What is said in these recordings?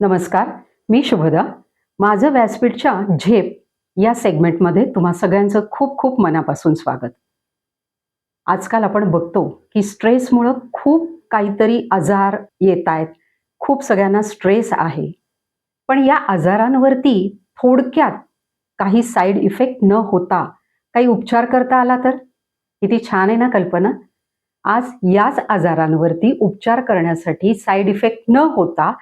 नमस्कार मी शुभदा. माझं व्यासपीठच्या झेप या सेगमेंटमध्ये तुम्हा सगळ्यांचं खूप खूप मनापासून स्वागत. आजकाल आपण बघतो की स्ट्रेसमुळं खूप काहीतरी आजार येत आहेत खूप सगळ्यांना स्ट्रेस आहे. पण या आजारांवरती थोडक्यात काही साईड इफेक्ट न होता काही उपचार करता आला तर? किती छान आहे ना कल्पना. आज याच आजारांवरती उपचार करण्यासाठी साईड इफेक्ट न होता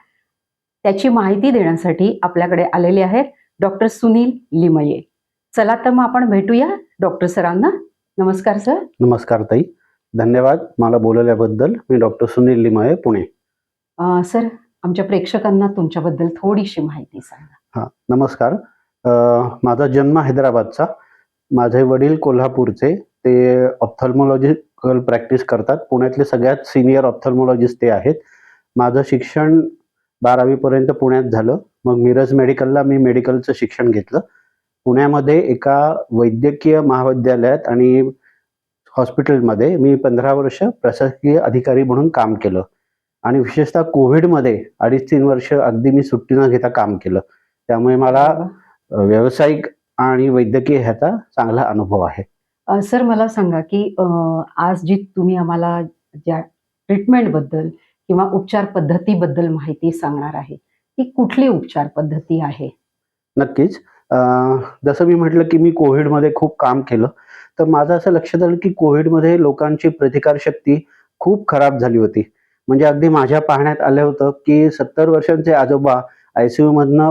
त्याची माहिती देण्यासाठी आपल्याकडे आलेले आहेत डॉक्टर सुनील लिमये. चला तर मग आपण भेटूया डॉक्टर सरांना. नमस्कार सर नमस्कार ताई. धन्यवाद मला बोलवल्याबद्दल. मी डॉक्टर सुनील लिमाये पुणे. सर आमच्या प्रेक्षकांना तुमच्याबद्दल थोडीशी माहिती सांगा. हां नमस्कार. अ, माझा जन्म हैदराबादचा. माझे वडील कोल्हापूरचे. ते ऑप्थल्मॉलॉजिकल प्रॅक्टिस करतात. पुण्यातले सगळ्यात सिनियर ऑप्थल्मॉलॉजिस्ट ते आहेत. माझं शिक्षण बारावीपर्यंत पुण्यात झालं. मग मिरज मेडिकलला मी मेडिकलचं शिक्षण घेतलं. पुण्यामध्ये एका वैद्यकीय महाविद्यालयात आणि हॉस्पिटलमध्ये मी पंधरा वर्ष प्रशासकीय अधिकारी म्हणून काम केलं. आणि विशेषतः कोविडमध्ये अडीच तीन वर्ष अगदी मी सुट्टी न घेता काम केलं. त्यामुळे मला व्यावसायिक आणि वैद्यकीय ह्याचा चांगला अनुभव आहे. सर मला सांगा की आज जी तुम्ही आम्हाला ज्या ट्रीटमेंटबद्दल किंवा उपचार पद्धतीबद्दल माहिती सांगणार आहे ती कुठली उपचार पद्धती आहे? नक्कीच. जसं मी म्हटलं की मी कोविडमध्ये खूप काम केलं तर माझं असं लक्षात आलं की कोविडमध्ये लोकांची प्रतिकारशक्ती खूप खराब झाली होती. म्हणजे अगदी माझ्या पाहण्यात आलं होतं की सत्तर वर्षांचे आजोबा आय सी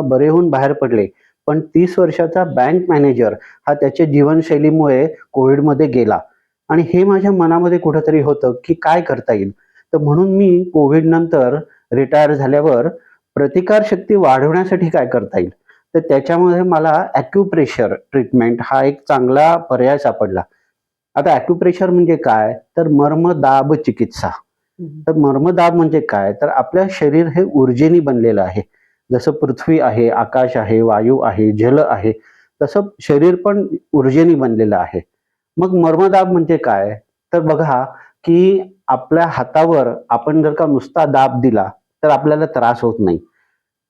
बरे होऊन बाहेर पडले पण तीस वर्षाचा बँक मॅनेजर हा त्याच्या जीवनशैलीमुळे कोविडमध्ये गेला. आणि हे माझ्या मनामध्ये कुठंतरी होतं की काय करता येईल? तर म्हणून मी कोविड नंतर रिटायर झाल्यावर प्रतिकारशक्ती वाढवण्यासाठी काय करता येईल? तर त्याच्यामध्ये मला ॲक्युप्रेशर ट्रीटमेंट हा एक चांगला पर्याय सापडला. आता ॲक्युप्रेशर म्हणजे काय? तर मर्मदाब चिकित्सा. तर मर्मदाब म्हणजे काय? तर आपल्या शरीर हे ऊर्जेनी बनलेलं आहे. जसं पृथ्वी आहे आकाश आहे वायू आहे जल आहे तसं शरीर पण ऊर्जेनी बनलेलं आहे. मग मर्मदाब म्हणजे काय? तर बघा की आपल्या हातावर आपण जर का नुसता दाब दिला तर आपल्याला त्रास होत नाही.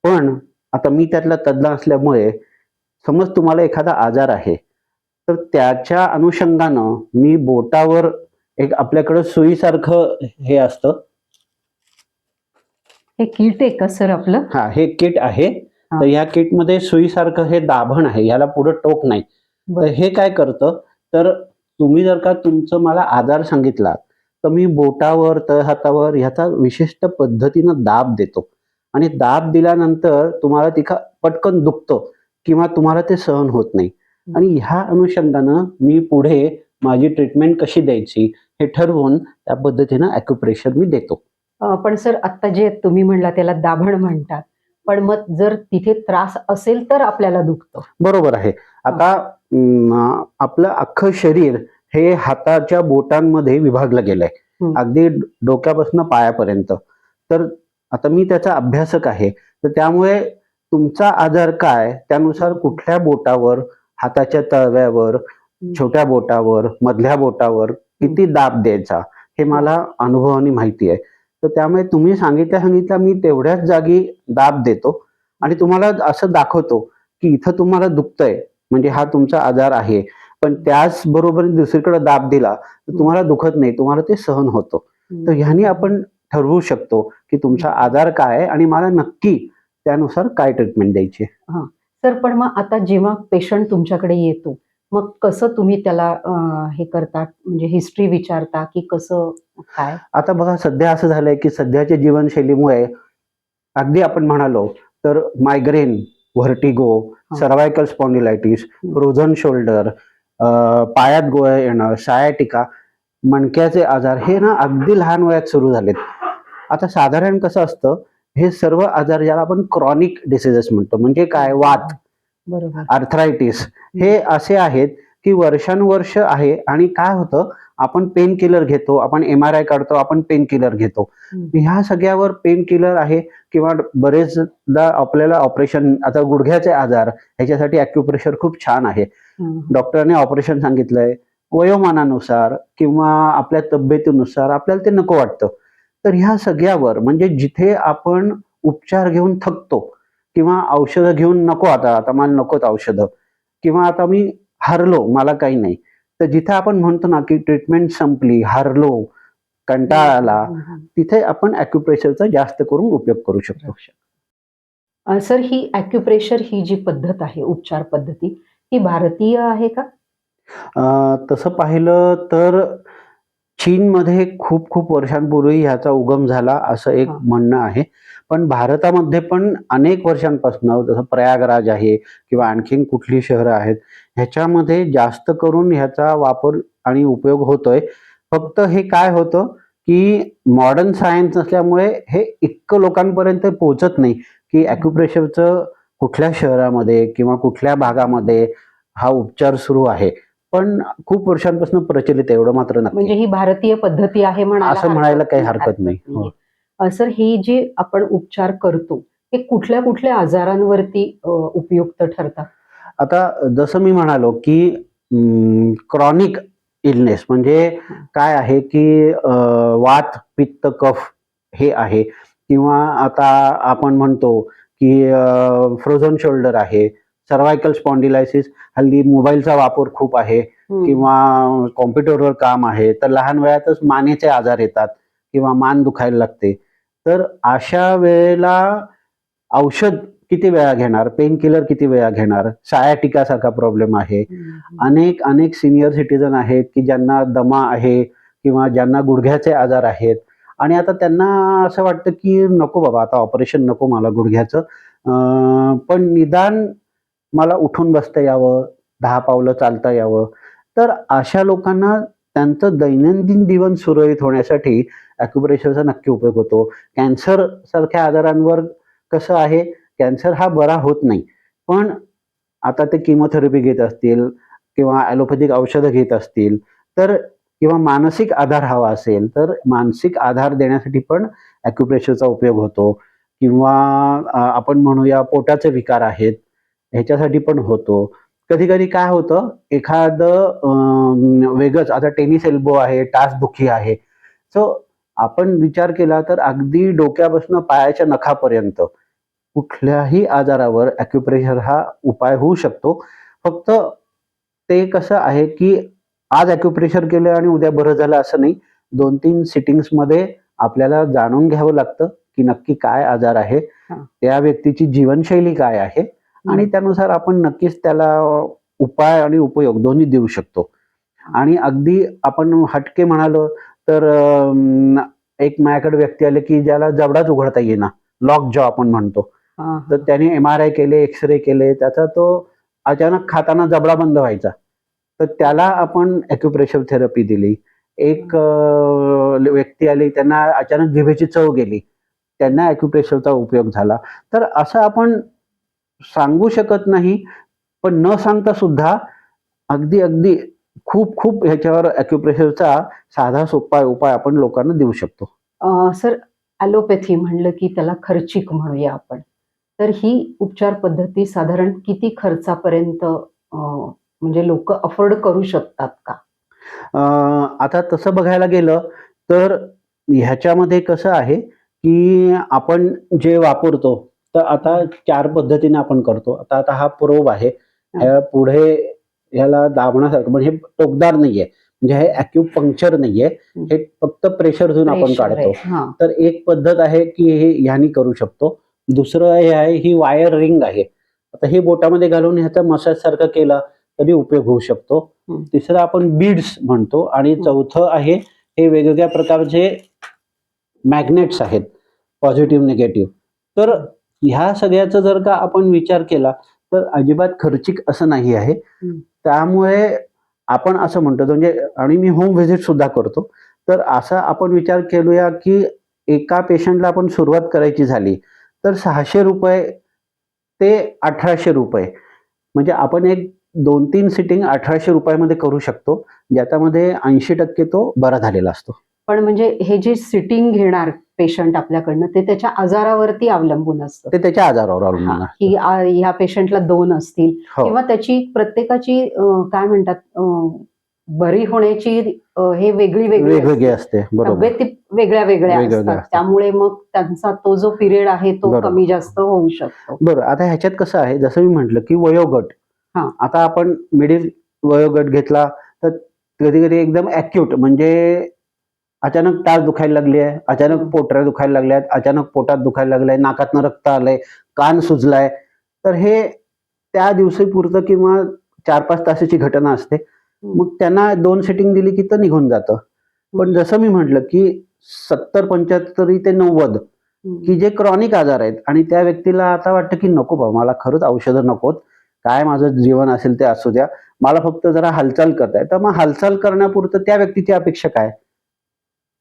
पण आता मी त्यातला तज्ज्ञ असल्यामुळे समज तुम्हाला एखादा आजार आहे तर त्याच्या अनुषंगानं मी बोटावर एक आपल्याकडं सुईसारखं हे असतं. हे किट आहे का सर आपलं? हा हे किट आहे. तर ह्या किटमध्ये सुईसारखं हे दाभण आहे ह्याला पुढे टोक नाही. तर हे काय करतं? तर तुम्ही जर का तुमचं मला आजार सांगितला तर मी बोटावर तळहातावर ह्याचा विशिष्ट पद्धतीनं दाब देतो. आणि दाब दिल्यानंतर तुम्हाला तिखा पटकन दुखतं किंवा तुम्हाला ते सहन होत नाही. आणि ह्या अनुषंगानं मी पुढे माझी ट्रीटमेंट कशी द्यायची हे ठरवून त्या पद्धतीनं ॲक्युप्रेशर मी देतो. पण सर आत्ता जे तुम्ही म्हणला त्याला दाभण म्हणतात पण मग जर तिथे त्रास असेल तर आपल्याला दुखतं. बरोबर आहे. आता आपलं अख्खं शरीर हे हाताच्या बोटांमध्ये विभागलं गेलंय. अगदी डोक्यापासून पायापर्यंत. तर आता मी त्याचा अभ्यासक आहे. तर त्यामुळे तुमचा आजार काय? त्यानुसार कुठल्या बोटावर हाताच्या तळव्यावर छोट्या बोटावर मधल्या बोटावर किती दाब द्यायचा? हे मला अनुभवाने माहिती आहे. तर त्यामुळे तुम्ही सांगितल्या सांगितल्या मी तेवढ्याच जागी दाब देतो. आणि तुम्हाला असं दाखवतो की इथं तुम्हाला दुखतंय. म्हणजे हा तुमचा आजार आहे. पण त्याच बरोबर दुसरीकडे दाब दिला तर तुम्हाला दुखत नाही. तुम्हाला ते सहन होतं. तर ह्यानी आपण ठरवू शकतो की तुमचा आजार काय आहे आणि मला नक्की त्यानुसार काय ट्रीटमेंट द्यायची आहे. सर पण मग आता जेव्हा पेशंट तुमच्याकडे येतो मग कसं तुम्ही त्याला हे करता म्हणजे हिस्ट्री विचारता की कसं काय आता बघा सध्या असं झालंय की सध्याच्या जीवनशैलीमुळे अगदी आपण म्हणालो तर मायग्रेन व्हर्टिगो हा. Cervical spondylitis. फ्रोझन शोल्डर पायात गोळ्या येणं सायाटिका मणक्याचे आजार हे ना अगदी लहान वयात सुरू झालेत आता साधारण कसं असतं हे सर्व आजार ज्याला आपण क्रॉनिक डिसिजेस म्हणतो म्हणजे काय? वात बरोबर. आर्थरायटिस हे असे आहेत की वर्षानुवर्ष आहे आणि काय होतं आपण पेन किलर घेतो आपण एम आर आय काढतो आपण पेन किलर घेतो. ह्या सगळ्यावर पेन किलर आहे किंवा बरेचदा आपल्याला ऑपरेशन आता गुडघ्याचे आजार ह्याच्यासाठी अॅक्युप्रेशर खूप छान आहे. डॉक्टरने ऑपरेशन सांगितलंय वयोमानानुसार किंवा आपल्या तब्येतीनुसार आपल्याला ते नको वाटतं. तर ह्या सगळ्यावर म्हणजे जिथे आपण उपचार घेऊन थकतो किंवा औषधं घेऊन नको आता आता मला नकोत औषधं किंवा आता मी हरलो मला काही नाही तर जिथे आपण म्हणतो ना की ट्रीटमेंट संपली हरलो कंटाळा आला. तिथे आपण अॅक्युप्रेशरचा जास्त करून उपयोग करू शकतो. सर ही अॅक्युप्रेशर ही जी पद्धत आहे उपचार पद्धती ही भारतीय आहे का? तसं पाहिलं तर चीनमध्ये खूप खूप वर्षांपूर्वी ह्याचा उगम झाला असं एक. म्हणणं आहे. पण भारतामध्ये पण अनेक वर्षांपासून जसं प्रयागराज आहे किंवा आणखीन कुठली शहरं आहेत ह्याच्यामध्ये जास्त करून ह्याचा वापर आणि उपयोग होतोय. फक्त हे काय होतं की मॉडर्न सायन्स असल्यामुळे हे इतकं लोकांपर्यंत पोहोचत नाही की ॲक्युप्रेशरचं कुठल्या शहरामध्ये किंवा कुठल्या भागामध्ये हा उपचार सुरू आहे. पण खूप वर्षांपासून प्रचलित आहे एवढं मात्र नक्की. म्हणजे ही भारतीय पद्धती आहे म्हणायला असं म्हणायला काही हरकत नाही. हो. सर ही जी आपण उपचार करतो हे कुठल्या कुठल्या आजारांवरती अ, उपयुक्त ठरतात? आता जसं मी म्हणालो की क्रॉनिक इलनेस म्हणजे काय आहे की अं, वात पित्त कफ हे आहे. किंवा आता आपण म्हणतो की फ्रोझन शोल्डर आहे. सर्वायकल स्पॉन्डिलायसिस हल्ली मोबाईलचा वापर खूप आहे. किंवा कॉम्प्युटरवर काम आहे तर लहान वयातच मानेचे आजार येतात किंवा मान दुखायला लागते. तर अशा वेळेला औषध किती वेळा घेणार? पेन किलर किती वेळा घेणार? सायाटिका सारखा प्रॉब्लेम आहे. अनेक अनेक सिनियर सिटीजन आहेत की ज्यांना दमा आहे किंवा ज्यांना गुडघ्याचे आजार आहेत. आणि आता त्यांना असं वाटतं की नको बाबा आता ऑपरेशन नको मला गुडघ्याचं. पण निदान मला उठून बसता यावं दहा पावलं चालता यावं. तर अशा लोकांना त्यांचं दैनंदिन जीवन सुरळीत होण्यासाठी ॲक्युप्रेशरचा नक्की उपयोग होतो. कॅन्सर सारख्या आजारांवर कसं आहे? कॅन्सर हा बरा होत नाही. पण आता ते किमोथेरपी घेत असतील किंवा ॲलोपॅथिक औषधं घेत असतील तर किंवा मानसिक आधार हवा असेल तर मानसिक आधार देण्यासाठी पण ॲक्युप्रेशरचा उपयोग होतो. किंवा आपण म्हणूया पोटाचे विकार आहेत. ह्याच्यासाठी पण होतो. कधी कधी काय होतं एखादं वेगळंच आता टेनिस एल्बो आहे टाचदुखी आहे. सो आपण विचार केला तर अगदी डोक्यापासून पायाच्या नखापर्यंत कुठल्याही आजारावर ॲक्युप्रेशर हा उपाय होऊ शकतो. फक्त ते कसं आहे की आज ॲक्युप्रेशर केलं आणि उद्या बरं झालं असं नाही. दोन तीन सिटिंग्समध्ये आपल्याला जाणून घ्यावं लागतं की नक्की काय आजार आहे. त्या व्यक्तीची जीवनशैली काय आहे. आणि त्यानुसार आपण नक्कीच त्याला उपाय आणि उपयोग दोन्ही देऊ शकतो. आणि अगदी आपण हटके म्हणालो तर एक माझ्याकडे व्यक्ती आले की ज्याला जबडाच उघडता येईना. लॉक जॉ आपण म्हणतो. तर त्याने एम आर आय केले एक्सरे केले त्याचा तो अचानक खाताना जबडा बंद व्हायचा. तर त्याला आपण ॲक्युप्रेशर थेरपी दिली. एक व्यक्ती आली त्यांना अचानक जिभेची चव गेली. त्यांना ॲक्युप्रेशरचा उपयोग झाला. तर असं आपण सांगू शकत नाही पण न सांगता सुद्धा अगदी अगदी खूप खूप ह्याच्यावर ॲक्युप्रेशरचा साधा सोपा उपाय आपण लोकांना देऊ शकतो. सर ॲलोपॅथी म्हणलं की त्याला खर्चिक म्हणूया आपण. तर ही उपचार पद्धती साधारण किती खर्चापर्यंत म्हणजे लोक अफोर्ड करू शकतात का? आता तसं बघायला गेलं तर ह्याच्यामध्ये कसं आहे की आपण जे वापरतो तर आता चार पद्धतीने आपण करतो. आता आता हा प्रोब आहे. पुढे ह्याला दाबण्यासारखं म्हणजे हे टोकदार नाहीये. म्हणजे हे अॅक्युपंक्चर नाहीये. हे फक्त प्रेशर देऊन आपण काढतो. तर एक पद्धत आहे की हे ह्यानी करू शकतो. दुसरं हे आहे ही वायर रिंग आहे. आता हे बोटामध्ये घालून ह्याचा मसाज सारखं केला तरी उपयोग होऊ शकतो. तिसरं आपण बीड्स म्हणतो. आणि. चौथं आहे हे वेगवेगळ्या प्रकारचे मॅग्नेट्स आहेत. पॉझिटिव्ह निगेटिव्ह तर ह्या सगळ्याचा जर का आपण विचार केला तर अजिबात खर्चिक असं नाही आहे. त्यामुळे आपण असं म्हणतो म्हणजे आणि मी होम व्हिजिट सुद्धा करतो. तर असा आपण विचार केलूया की एका पेशंटला आपण सुरुवात करायची झाली तर सहाशे रुपये ते अठराशे रुपये. म्हणजे आपण एक दोन तीन सिटिंग अठराशे रुपयामध्ये करू शकतो ज्याच्यामध्ये ऐंशी टक्के तो बरा झालेला असतो. पण म्हणजे हे जे सिटिंग घेणार पेशंट आपल्याकडनं ते त्याच्या आजारावरती अवलंबून असतं ते त्याच्या आजारावर अवलंबून. की ह्या पेशंटला दोन असतील हो किंवा त्याची प्रत्येकाची काय म्हणतात बरी होण्याची हे वेगळी वेगळी असते. तब्येती वेगळ्या वेगळ्या असतात. त्यामुळे मग त्यांचा तो जो पिरियड आहे तो. कमी जास्त होऊ शकतो बरं आता ह्याच्यात कसं आहे जसं मी म्हटलं की वयोगट हा. आता आपण मिडिल वयोगट घेतला तर कधी कधी एकदम ॲक्यूट म्हणजे अचानक टाळ दुखायला लागली आहे अचानक. पोटऱ्या दुखायला लागल्या आहेत अचानक पोटात दुखायला लागलंय नाकातनं रक्त आलंय कान सुजलाय. तर हे त्या दिवशी पुरतं किंवा चार पाच तासाची घटना असते. मग त्यांना दोन सेटिंग दिली की तर निघून जातं. पण जसं मी म्हटलं की सत्तर पंच्याहत्तरी ते नव्वद. की जे क्रॉनिक आजार आहेत आणि त्या व्यक्तीला आता वाटतं की नको बा मला खरंच औषधं नकोत. काय माझं जीवन असेल ते असू द्या. मला फक्त जरा हालचाल करताय. तर मग हालचाल करण्यापुरतं त्या व्यक्तीची अपेक्षा काय?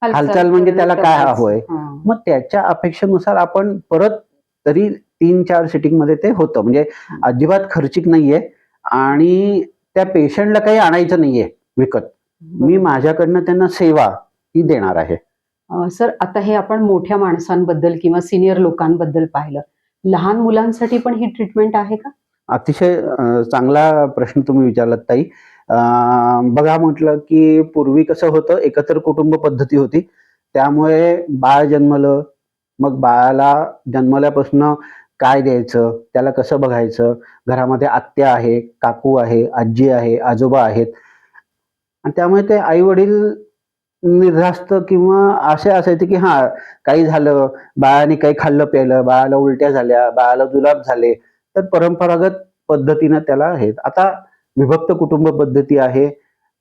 हालचाल म्हणजे त्याला काय करणं हवंय? हा. मग त्याच्या अपेक्षेनुसार आपण परत तरी तीन चार सिटिंगमध्ये ते होतं. म्हणजे अजिबात खर्चिक नाहीये आणि त्या पेशंटला काही आणायचं नाहीये विकत. मी माझ्याकडनं त्यांना सेवा ही देणार आहे. सर आता हे आपण मोठ्या माणसांबद्दल किंवा सिनियर लोकांबद्दल पाहिलं. लहान मुलांसाठी पण ही ट्रीटमेंट आहे का? अतिशय चांगला प्रश्न तुम्ही विचारलात ताई. बघा म्हटलं की पूर्वी कसं होतं एकत्र कुटुंब पद्धती होती. त्यामुळे बाळ जन्मलं मग बाळाला जन्मल्यापासून काय द्यायचं त्याला कसं बघायचं? घरामध्ये आत्या आहे काकू आहे आजी आहे आजोबा आहेत. आणि त्यामुळे ते आई वडील निर्धास्त किंवा असे असायचे की हा काही झालं बाळाने काही खाल्लं प्यायलं बाळाला उलट्या झाल्या बाळाला जुलाब झाले. तर परंपरागत पद्धतीनं त्याला आहेत आता विभक्त कुटुंब पद्धती आहे.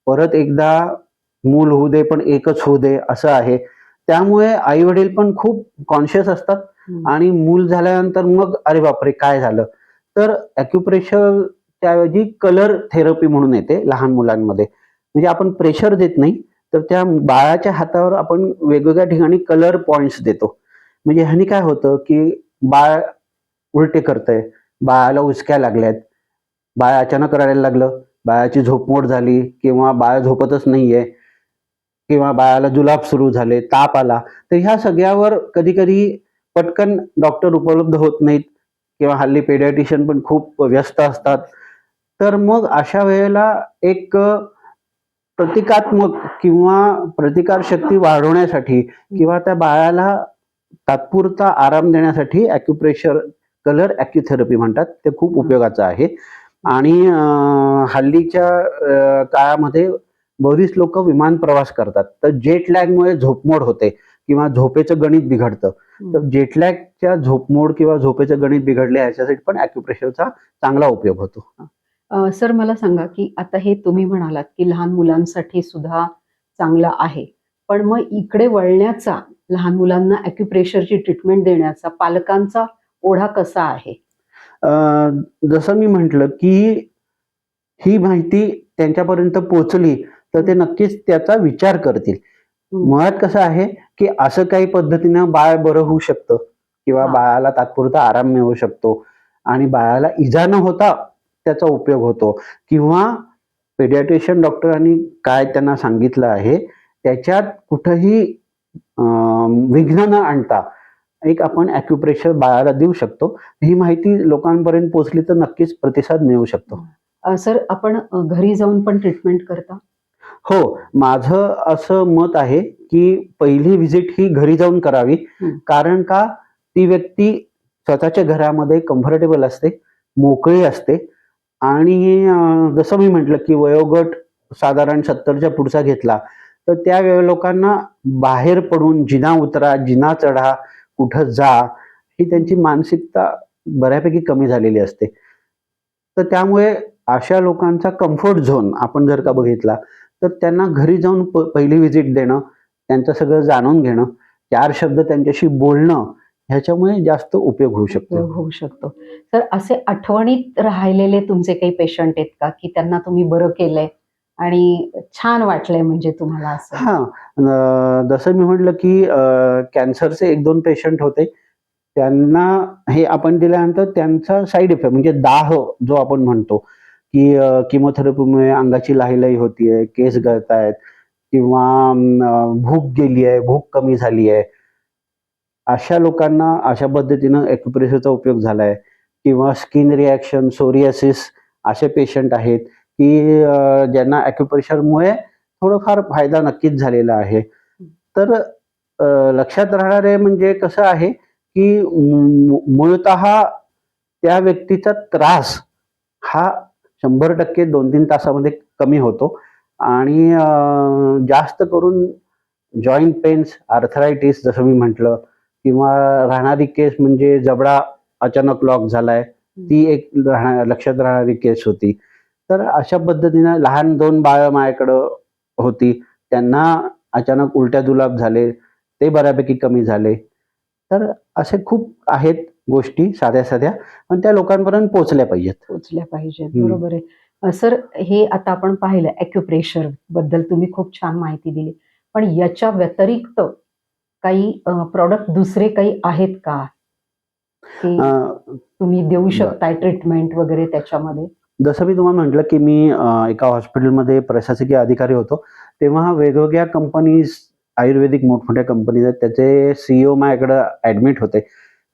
परत एकदा मूल होऊ दे पण एकच होऊ दे असं आहे. त्यामुळे आई वडील पण खूप कॉन्शियस असतात. आणि मूल झाल्यानंतर मग अरे बापरे काय झालं? तर अॅक्युप्रेशर त्याऐवजी कलर थेरपी म्हणून येते लहान मुलांमध्ये. म्हणजे आपण प्रेशर देत नाही तर त्या बाळाच्या हातावर आपण वेगवेगळ्या ठिकाणी कलर पॉइंट्स देतो. म्हणजे ह्यानी काय होतं की बाळ उलटे करतंय बाळाला उचक्या लागल्यात बाळ अचानक रडायला लागलं. बाळाची झोपमोड झाली किंवा बाळ झोपतच नाहीये किंवा बाळाला जुलाब सुरू झाले ताप आला तर ह्या सगळ्यावर कधी कधी पटकन डॉक्टर उपलब्ध होत नाहीत किंवा हल्ली पेडियाटिशियन पण खूप व्यस्त असतात. तर मग अशा वेळेला एक प्रतिकात्मक किंवा प्रतिकारशक्ती वाढवण्यासाठी किंवा त्या बाळाला तात्पुरता आराम देण्यासाठी ॲक्युप्रेशर कलर ॲक्युथेरपी म्हणतात ते खूप उपयोगाचं आहे. आणि हल्लीच्या काळामध्ये बरीच लोक विमान प्रवास करतात. तर जेट लॅगमुळे झोपमोड होते किंवा झोपेचं गणित बिघडतं. तर जेटलॅगच्या झोपमोड किंवा झोपेचं गणित बिघडले ह्याच्यासाठी पण ॲक्युप्रेशरचा चांगला उपयोग होतो. सर मला सांगा की आता हे तुम्ही म्हणालात की लहान मुलांसाठी सुद्धा चांगलं आहे. पण मग इकडे वळण्याचा लहान मुलांना अॅक्युप्रेशरची ट्रीटमेंट देण्याचा पालकांचा ओढा कसा आहे? जसं मी म्हटलं की ही माहिती त्यांच्यापर्यंत पोहोचली तर ते नक्कीच त्याचा विचार करतील. मुळात कसं आहे की असं काही पद्धतीनं बाळ बरं होऊ शकतं किंवा. बाळाला तात्पुरता आराम मिळू शकतो आणि बाळाला इजा न होता त्याचा उपयोग होतो किंवा पेडियाट्रिशियन डॉक्टरांनी काय त्यांना सांगितलं आहे त्याच्यात कुठंही विघ्न न आणता एक आपण ॲक्युप्रेशर बाळाला देऊ शकतो. ही माहिती लोकांपर्यंत पोहोचली तर नक्कीच प्रतिसाद मिळू शकतो. सर आपण घरी जाऊन पण ट्रीटमेंट करता? हो माझं असं मत आहे की पहिली व्हिजिट ही घरी जाऊन करावी. कारण का? ती व्यक्ती स्वतःच्या घरामध्ये कम्फर्टेबल असते मोकळी असते आणि जसं मी म्हटलं की वयोगट साधारण सत्तरच्या पुढचा घेतला तर त्या वेळ लोकांना बाहेर पडून जिना उतरा जिना चढा कुठं जा ही त्यांची मानसिकता बऱ्यापैकी कमी झालेली असते. तर त्यामुळे अशा लोकांचा कम्फर्ट झोन आपण जर का बघितला तर त्यांना घरी जाऊन प पहिली व्हिजिट देणं त्यांचं सगळं जाणून घेणं चार शब्द त्यांच्याशी बोलणं ह्याच्यामुळे जास्त उपयोग होऊ शकतो. होऊ शकतो. तर असे आठवणीत राहिलेले तुमचे काही पेशंट आहेत का? की त्यांना तुम्ही बरं केलंय? आणि छान वाटलंय म्हणजे तुम्हाला असं. हा जसं मी म्हटलं की कॅन्सरचे एक दोन पेशंट होते. त्यांना हे आपण दिल्यानंतर त्यांचा साईड इफेक्ट म्हणजे दाह जो आपण म्हणतो की किमोथेरपीमुळे अंगाची लाहीलाही होतीये केस गळत आहेत किंवा भूक गेली आहे भूक कमी झाली आहे अशा लोकांना अशा पद्धतीनं एक्युप्रेशरचा उपयोग झाला आहे किंवा स्किन रिॲक्शन सोरियासिस असे पेशंट आहेत. की ज्यांना अॅक्युप्रेशरमुळे थोडंफार फायदा नक्कीच झालेला आहे. तर लक्षात राहणारे म्हणजे कसं आहे की मू- त्या व्यक्तीचा त्रास हा शंभर टक्के दोन तीन तासामध्ये कमी होतो. आणि जास्त करून जॉईंट पेन्स आर्थरायटिस जसं मी म्हटलं किंवा राहणारी केस म्हणजे जबडा अचानक लॉक झालाय ती एक राहणार लक्षात राहणारी केस होती. तर अशा पद्धतीनं लहान दोन बाळं माझ्याकडं होती. त्यांना अचानक उलट्या दुलाब झाले. ते बऱ्यापैकी कमी झाले. तर असे खूप आहेत गोष्टी साध्या साध्या पण त्या लोकांपर्यंत पोहोचल्या पाहिजेत. पोचल्या पाहिजेत. बरोबर आहे. अ, सर हे आता आपण पाहिलं अॅक्युप्रेशरबद्दल तुम्ही खूप छान माहिती दिली. पण याच्या व्यतिरिक्त काही प्रॉडक्ट दुसरे काही आहेत का? की अं, तुम्ही देऊ बरं. शकताय ट्रीटमेंट वगैरे त्याच्यामध्ये? जसं मी तुम्हाला म्हटलं की मी एका हॉस्पिटलमध्ये प्रशासकीय अधिकारी होतो तेव्हा वेगवेगळ्या कंपनीज आयुर्वेदिक मोठमोठ्या कंपनीज आहेत त्याचे सीईओ माझ्याकडं ॲडमिट होते.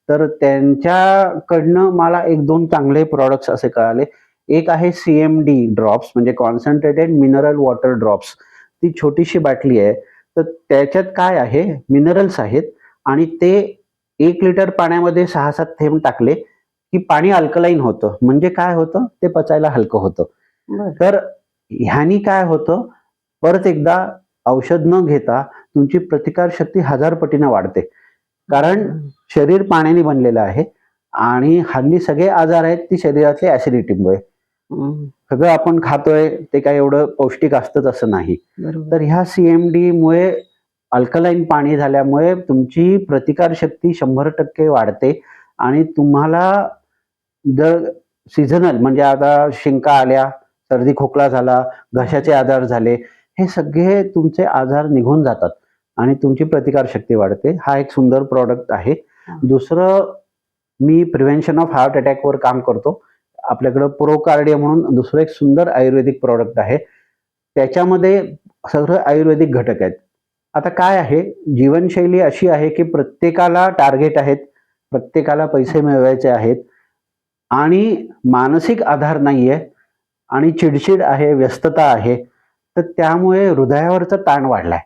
तर त्यांच्याकडनं मला एक दोन चांगले प्रॉडक्ट्स असे कळाले. एक आहे सी एम डी ड्रॉप्स म्हणजे कॉन्सन्ट्रेटेड मिनरल वॉटर ड्रॉप्स ती छोटीशी बाटली आहे. तर त्याच्यात काय आहे? मिनरल्स आहेत आणि ते एक लिटर पाण्यामध्ये सहा सात थेंब टाकले. की पाणी अल्कलाईन होतं. म्हणजे काय होतं? ते पचायला हलकं होतं. तर ह्यानी काय होतं? परत एकदा औषध न घेता तुमची प्रतिकारशक्ती हजार पटीनं वाढते. कारण शरीर पाण्याने बनलेलं आहे आणि हल्ली सगळे आजार आहेत ती शरीरातले ऍसिडिटीमुळे सगळं आपण खातोय ते काय एवढं पौष्टिक असतंच असं नाही. तर ह्या सीएमडी मुळे अल्कलाईन पाणी झाल्यामुळे तुमची प्रतिकारशक्ती शंभर टक्के वाढते आणि तुम्हाला जर सीझनल म्हणजे आता शिंका आल्या सर्दी खोकला झाला घशाचे आजार झाले हे सगळे तुमचे आजार निघून जातात आणि तुमची प्रतिकारशक्ती वाढते. हा एक सुंदर प्रॉडक्ट आहे. दुसरं मी प्रिव्हेन्शन ऑफ हार्ट अटॅकवर काम करतो. आपल्याकडं प्रोकार्डिया म्हणून दुसरं एक सुंदर आयुर्वेदिक प्रॉडक्ट आहे. त्याच्यामध्ये सगळं आयुर्वेदिक घटक आहेत. आता काय आहे? जीवनशैली अशी आहे की प्रत्येकाला टार्गेट आहेत प्रत्येकाला पैसे मिळवायचे आहेत. आणि मानसिक आधार नाहीये आणि चिडचिड आहे व्यस्तता आहे तर त्यामुळे हृदयावरचा ताण वाढलाय.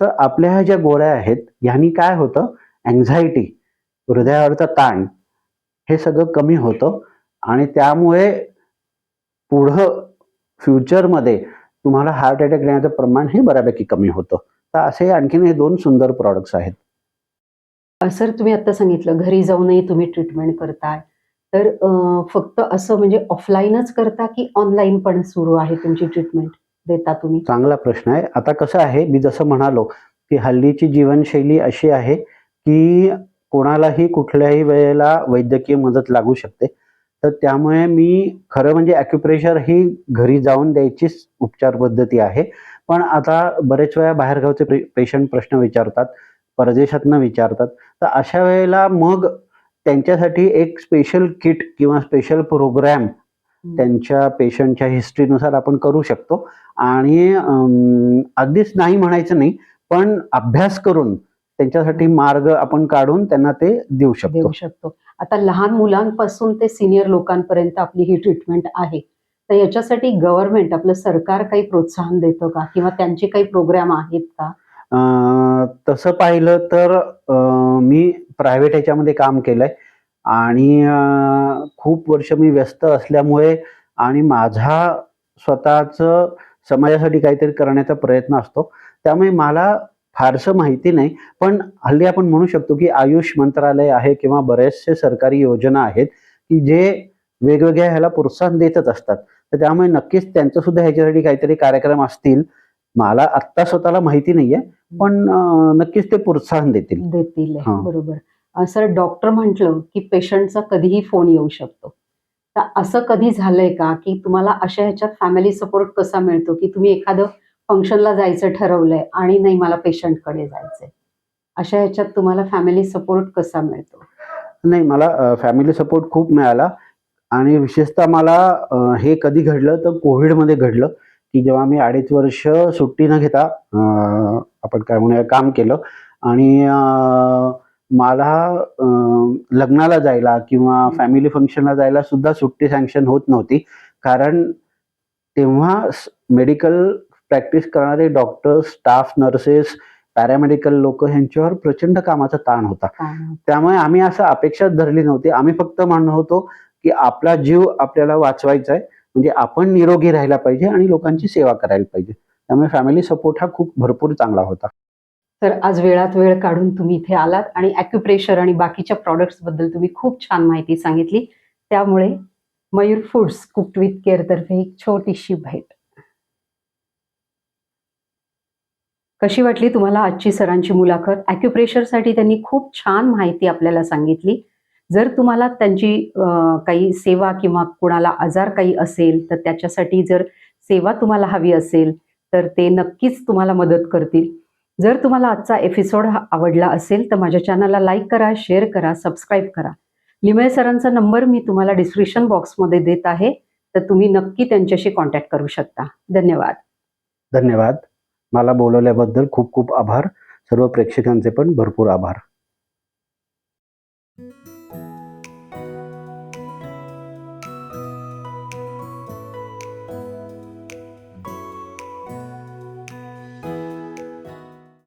तर आपल्या ह्या ज्या गोळ्या आहेत ह्यांनी काय होतं? अँझायटी हृदयावरचा ताण हे सगळं कमी होतं आणि त्यामुळे पुढं फ्युचरमध्ये तुम्हाला हार्ट अटॅक येण्याचं प्रमाण हे बऱ्यापैकी कमी होतं. तर असे आणखीन हे दोन सुंदर प्रॉडक्ट्स आहेत. सर तुम्ही आता सांगितलं घरी जाऊनही तुम्ही ट्रीटमेंट करताय. तर फक्त असं म्हणजे ऑफलाईनच करता की ऑनलाईन पण सुरू आहे तुमची ट्रीटमेंट देता तुम्ही? चांगला प्रश्न आहे. आता कसं आहे मी जसं म्हणालो की हल्लीची जीवनशैली अशी आहे की कोणालाही कुठल्याही वेळेला वैद्यकीय मदत लागू शकते. तर त्यामुळे मी खरं म्हणजे ॲक्युप्रेशर ही घरी जाऊन द्यायचीच उपचार पद्धती आहे. पण आता बरेच वेळा बाहेरगावचे पेशंट प्रश्न विचारतात परदेशातनं विचारतात. तर अशा वेळेला मग त्यांच्यासाठी एक स्पेशल किट किंवा स्पेशल प्रोग्रॅम त्यांच्या पेशंटच्या हिस्ट्रीनुसार आपण करू शकतो. आणि अगदीच नाही म्हणायचं नाही पण अभ्यास करून त्यांच्यासाठी मार्ग आपण काढून त्यांना ते देऊ शकतो. देऊ शकतो. आता लहान मुलांपासून ते सिनियर लोकांपर्यंत आपली ही ट्रीटमेंट आहे. तर याच्यासाठी गव्हर्नमेंट आपलं सरकार काही प्रोत्साहन देतं का? किंवा त्यांचे काही प्रोग्राम आहेत का? तसं पाहिलं तर मी प्रायव्हेट ह्याच्यामध्ये काम केलंय. आणि खूप वर्ष मी व्यस्त असल्यामुळे आणि माझा स्वतःचं समाजासाठी काहीतरी करण्याचा प्रयत्न असतो. त्यामुळे मला फारसं माहिती नाही. पण हल्ली आपण म्हणू शकतो की आयुष मंत्रालय आहे किंवा बरेचसे सरकारी योजना आहेत की जे वेगवेगळ्या ह्याला प्रोत्साहन देतच असतात. तर त्यामुळे नक्कीच त्यांचं सुद्धा ह्याच्यासाठी काहीतरी कार्यक्रम असतील. मला आत्ता स्वतःला माहिती नाहीये पण नक्कीच ते प्रोत्साहन देतील. देतील. बरोबर. सर डॉक्टर म्हटलं की पेशंटचा कधीही फोन येऊ शकतो. तर असं कधी झालंय का की तुम्हाला अशा ह्याच्यात फॅमिली सपोर्ट कसा मिळतो की तुम्ही एखादं फंक्शनला जायचं ठरवलंय आणि नाही मला पेशंटकडे जायचंय? अशा ह्याच्यात तुम्हाला फॅमिली सपोर्ट कसा मिळतो? नाही मला फॅमिली सपोर्ट खूप मिळाला. आणि विशेषतः मला हे कधी घडलं तर कोविडमध्ये घडलं. की जेव्हा मी अडीच वर्ष सुट्टी न घेता आपण काय म्हणूया काम केलं. आणि मला लग्नाला जायला किंवा फॅमिली फंक्शनला जायला सुद्धा सुट्टी सँक्शन होत नव्हती. कारण तेव्हा मेडिकल प्रॅक्टिस करणारे डॉक्टर्स स्टाफ नर्सेस पॅरामेडिकल लोक ह्यांच्यावर प्रचंड कामाचा ताण होता. त्यामुळे आम्ही असं अपेक्षा धरली नव्हती. आम्ही फक्त म्हणत होतो की आपला जीव आपल्याला वाचवायचा आहे. म्हणजे आपण निरोगी राहायला पाहिजे आणि लोकांची सेवा करायला पाहिजे. त्यामुळे फॅमिली सपोर्ट हा खूप भरपूर चांगला होता. तर आज वेळात वेळ काढून तुम्ही इथे आलात आणि ॲक्युप्रेशर आणि बाकीच्या products बद्दल तुम्ही खूप छान माहिती सांगितली. त्यामुळे Mayur foods cooked with care तर्फे एक छोटीशी भेट. कशी वाटली तुम्हाला आजची सरांची मुलाखत? ॲक्युप्रेशरसाठी त्यांनी खूप छान माहिती आपल्याला सांगितली. जर तुम्हाला त्यांची काही सेवा किंवा कुणाला आजार काही असेल तर त्याच्यासाठी जर सेवा तुम्हाला हवी असेल तर ते नक्कीच तुम्हाला मदत करतील. जर तुम्हाला आजचा एपिसोड हा आवडला असेल तर माझ्या चॅनलला लाईक करा शेअर करा सबस्क्राईब करा. लिमये सरांचा नंबर मी तुम्हाला डिस्क्रिप्शन बॉक्समध्ये देत आहे तर तुम्ही नक्की त्यांच्याशी कॉन्टॅक्ट करू शकता. धन्यवाद. धन्यवाद. मला बोलवल्याबद्दल खूप खूप आभार. सर्व प्रेक्षकांचे पण भरपूर आभार.